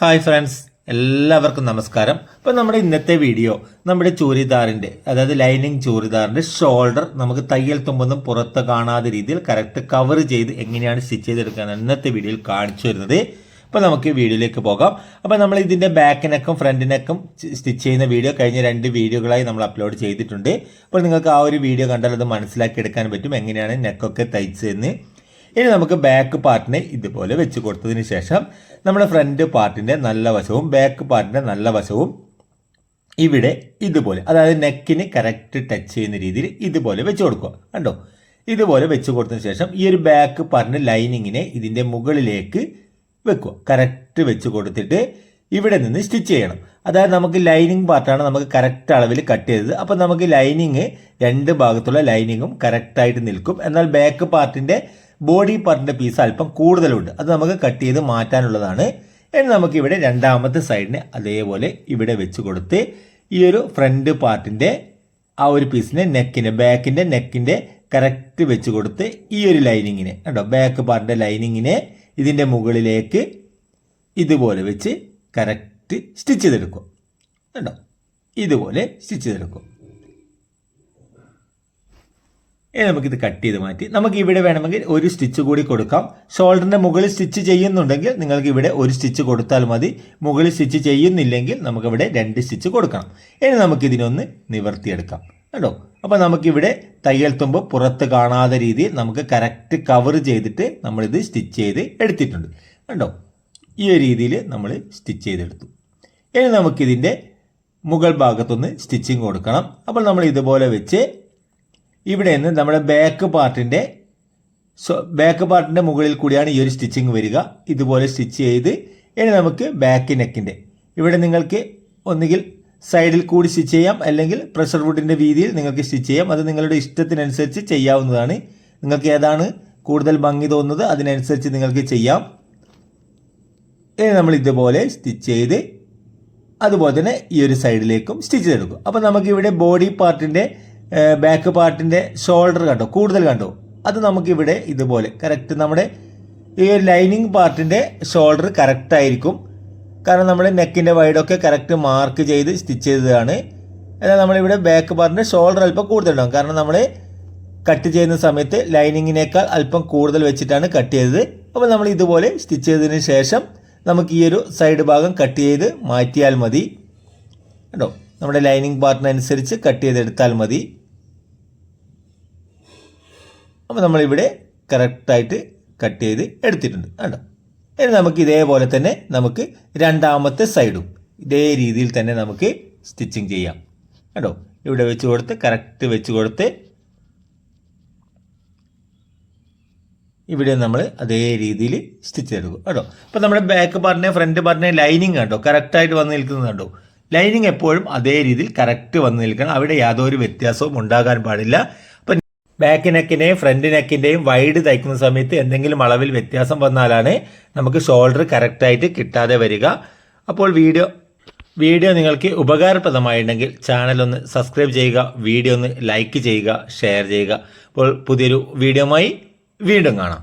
Hi friends എല്ലാവർക്കും നമസ്കാരം. അപ്പോൾ നമ്മുടെ ഇന്നത്തെ വീഡിയോ നമ്മുടെ ചൂരിദാറിന്റെ അതായത് ലൈനിങ് ചൂരിദാറിന്റെ ഷോൾഡർ നമുക്ക് തയ്യൽ തുമ്പൊന്നും പുറത്ത് കാണാതെ രീതിയിൽ കറക്റ്റ് കവർ ചെയ്ത് എങ്ങനെയാണ് സ്റ്റിച്ച് ചെയ്തെടുക്കുക ഇന്നത്തെ വീഡിയോയിൽ കാണിച്ചു വരുന്നത് അപ്പോൾ നമുക്ക് വീഡിയോയിലേക്ക് പോകാം. അപ്പോൾ നമ്മൾ ഇതിന്റെ ബാക്ക് നെക്കും ഫ്രണ്ട് സ്റ്റിച്ച് ചെയ്യുന്ന വീഡിയോ കഴിഞ്ഞ രണ്ട് വീഡിയോകളായി നമ്മൾ അപ്ലോഡ് ചെയ്തിട്ടുണ്ട്. അപ്പോൾ നിങ്ങൾക്ക് ആ ഒരു വീഡിയോ കണ്ടാൽ അത് മനസ്സിലാക്കി എടുക്കാൻ പറ്റും എങ്ങനെയാണ് നെക്കൊക്കെ തയ്ച്ചതെന്ന്. ഇനി നമുക്ക് ബാക്ക് പാർട്ടിനെ ഇതുപോലെ വെച്ച് കൊടുത്തതിന് ശേഷം നമ്മുടെ ഫ്രണ്ട് പാർട്ടിന്റെ നല്ല വശവും ബാക്ക് പാർട്ടിന്റെ നല്ല വശവും ഇവിടെ ഇതുപോലെ അതായത് നെക്കിന് കറക്റ്റ് ടച്ച് ചെയ്യുന്ന രീതിയിൽ ഇതുപോലെ വെച്ച് കൊടുക്കുക. കണ്ടോ? ഇതുപോലെ വെച്ച് കൊടുത്തതിന് ശേഷം ഈ ഒരു ബാക്ക് പാർട്ടിന്റെ ലൈനിങ്ങിനെ ഇതിന്റെ മുകളിലേക്ക് വെക്കുക. കറക്റ്റ് വെച്ച് കൊടുത്തിട്ട് ഇവിടെ നിന്ന് സ്റ്റിച്ച് ചെയ്യണം. അതായത് നമുക്ക് ലൈനിങ് പാർട്ടാണ് നമുക്ക് കറക്റ്റ് അളവിൽ കട്ട് ചെയ്തത്. അപ്പോൾ നമുക്ക് ലൈനിങ് രണ്ട് ഭാഗത്തുള്ള ലൈനിങ്ങും കറക്റ്റായിട്ട് നിൽക്കും. എന്നാൽ ബാക്ക് പാർട്ടിന്റെ ബോഡി പാർട്ടിന്റെ പീസ് അല്പം കൂടുതലുണ്ട്. അത് നമുക്ക് കട്ട് ചെയ്ത് മാറ്റാനുള്ളതാണ്. ഇനി നമുക്ക് ഇവിടെ രണ്ടാമത്തെ സൈഡിന് അതേപോലെ ഇവിടെ വെച്ച് കൊടുത്ത് ഈ ഒരു ഫ്രണ്ട് പാർട്ടിന്റെ ആ ഒരു പീസിനെ നെക്കിന് ബാക്കിന്റെ നെക്കിന്റെ കറക്റ്റ് വെച്ച് കൊടുത്ത് ഈ ഒരു ലൈനിങ്ങിനെ കേട്ടോ ബാക്ക് പാർട്ടിന്റെ ലൈനിങ്ങിനെ ഇതിന്റെ മുകളിലേക്ക് ഇതുപോലെ വെച്ച് കറക്റ്റ് സ്റ്റിച്ച് ചെയ്തെടുക്കും. കേട്ടോ ഇതുപോലെ സ്റ്റിച്ച് ചെയ്തെടുക്കും ഇനി നമുക്കിത് കട്ട് ചെയ്ത് മാറ്റി. നമുക്ക് ഇവിടെ വേണമെങ്കിൽ ഒരു സ്റ്റിച്ച് കൂടി കൊടുക്കാം. ഷോൾഡറിന്റെ മുകളിൽ സ്റ്റിച്ച് ചെയ്യുന്നുണ്ടെങ്കിൽ നിങ്ങൾക്ക് ഇവിടെ ഒരു സ്റ്റിച്ച് കൊടുത്താൽ മതി. മുകളിൽ സ്റ്റിച്ച് ചെയ്യുന്നില്ലെങ്കിൽ നമുക്കിവിടെ രണ്ട് സ്റ്റിച്ച് കൊടുക്കണം. ഇനി നമുക്കിതിനൊന്ന് നിവർത്തിയെടുക്കാം. കേട്ടോ അപ്പോൾ നമുക്കിവിടെ തയ്യൽ തുമ്പ് പുറത്ത് കാണാത്ത രീതിയിൽ നമുക്ക് കറക്റ്റ് കവർ ചെയ്തിട്ട് നമ്മളിത് സ്റ്റിച്ച് ചെയ്ത് എടുത്തിട്ടുണ്ട്. കണ്ടോ? ഈ ഒരു രീതിയിൽ നമ്മൾ സ്റ്റിച്ച് ചെയ്തെടുത്തു. ഇനി നമുക്കിതിന്റെ മുകൾ ഭാഗത്തൊന്ന് സ്റ്റിച്ചിങ് കൊടുക്കണം. അപ്പോൾ നമ്മൾ ഇതുപോലെ വെച്ച് ഇവിടെ നിന്ന് നമ്മുടെ ബാക്ക് പാർട്ടിന്റെ ബാക്ക് പാർട്ടിന്റെ മുകളിൽ കൂടിയാണ് ഈ ഒരു സ്റ്റിച്ചിങ് വരിക. ഇതുപോലെ സ്റ്റിച്ച് ചെയ്ത് ഇനി നമുക്ക് ബാക്ക് നെക്കിന്റെ ഇവിടെ നിങ്ങൾക്ക് ഒന്നുകിൽ സൈഡിൽ കൂടി സ്റ്റിച്ച് ചെയ്യാം അല്ലെങ്കിൽ പ്രഷർ വുഡിന്റെ വീതിയിൽ നിങ്ങൾക്ക് സ്റ്റിച്ച് ചെയ്യാം. അത് നിങ്ങളുടെ ഇഷ്ടത്തിനനുസരിച്ച് ചെയ്യാവുന്നതാണ്. നിങ്ങൾക്ക് ഏതാണ് കൂടുതൽ ഭംഗി തോന്നുന്നത് അതിനനുസരിച്ച് നിങ്ങൾക്ക് ചെയ്യാം. ഇനി നമ്മൾ ഇതുപോലെ സ്റ്റിച്ച് ചെയ്ത് അതുപോലെ തന്നെ ഈ ഒരു സൈഡിലേക്കും സ്റ്റിച്ച് ചെയ്തെടുക്കും. അപ്പോൾ നമുക്കിവിടെ ബോഡി പാർട്ടിന്റെ ബാക്ക് പാർട്ടിന്റെ ഷോൾഡർ കണ്ടോ? കൂടുതൽ കണ്ടോ? അത് നമുക്കിവിടെ ഇതുപോലെ കറക്റ്റ് നമ്മുടെ ഈ ഒരു ലൈനിങ് പാർട്ടിന്റെ ഷോൾഡർ കറക്റ്റ് ആയിരിക്കും. കാരണം നമ്മുടെ നെക്കിന്റെ വൈഡൊക്കെ കറക്റ്റ് മാർക്ക് ചെയ്ത് സ്റ്റിച്ച് ചെയ്തതാണ്. എന്നാൽ നമ്മളിവിടെ ബാക്ക് പാർട്ടിന്റെ ഷോൾഡർ അല്പം കൂടുതൽ കൂടുതലുണ്ടാകും കാരണം നമ്മൾ കട്ട് ചെയ്യുന്ന സമയത്ത് ലൈനിങ്ങിനേക്കാൾ അല്പം കൂടുതൽ വെച്ചിട്ടാണ് കട്ട് ചെയ്തത്. അപ്പോൾ നമ്മൾ ഇതുപോലെ സ്റ്റിച്ച് ചെയ്തതിന് ശേഷം നമുക്ക് ഈ ഒരു സൈഡ് ഭാഗം കട്ട് ചെയ്ത് മാറ്റിയാൽ മതി. കേട്ടോ നമ്മുടെ ലൈനിങ് പാർട്ടിനനുസരിച്ച് കട്ട് ചെയ്തെടുത്താൽ മതി. അപ്പോൾ നമ്മളിവിടെ കറക്റ്റായിട്ട് കട്ട് ചെയ്ത് എടുത്തിട്ടുണ്ട് കേട്ടോ ഇനി നമുക്ക് ഇതേപോലെ തന്നെ നമുക്ക് രണ്ടാമത്തെ സൈഡും ഇതേ രീതിയിൽ തന്നെ നമുക്ക് സ്റ്റിച്ചിങ് ചെയ്യാം കേട്ടോ ഇവിടെ വെച്ച് കൊടുത്ത് കറക്റ്റ് വെച്ച് കൊടുത്ത് ഇവിടെ നമ്മൾ അതേ രീതിയിൽ സ്റ്റിച്ച് ചെയ്തെടുക്കും കേട്ടോ അപ്പോൾ നമ്മുടെ ബാക്ക് പാർട്ടിനെ ഫ്രണ്ട് പാർട്ടിനെ ലൈനിങ് കണ്ടോ? കറക്റ്റായിട്ട് വന്ന് നിൽക്കുന്നത് കണ്ടോ? ലൈനിങ് എപ്പോഴും അതേ രീതിയിൽ കറക്റ്റ് വന്ന് നിൽക്കണം. അവിടെ യാതൊരു വ്യത്യാസവും ഉണ്ടാകാൻ പാടില്ല. ബാക്ക് നെക്കിന്റെയും ഫ്രണ്ട് നെക്കിന്റെയും വൈഡ് തയ്ക്കുന്ന സമയത്ത് എന്തെങ്കിലും അളവിൽ വ്യത്യാസം വന്നാലാണ് നമുക്ക് ഷോൾഡർ കറക്റ്റായിട്ട് കിട്ടാതെ വരിക. അപ്പോൾ വീഡിയോ വീഡിയോ നിങ്ങൾക്ക് ഉപകാരപ്രദമായിട്ടുണ്ടെങ്കിൽ ചാനൽ ഒന്ന് സബ്സ്ക്രൈബ് ചെയ്യുക വീഡിയോ ഒന്ന് ലൈക്ക് ചെയ്യുക ഷെയർ ചെയ്യുക. അപ്പോൾ പുതിയൊരു വീഡിയോയുമായി വീണ്ടും കാണാം.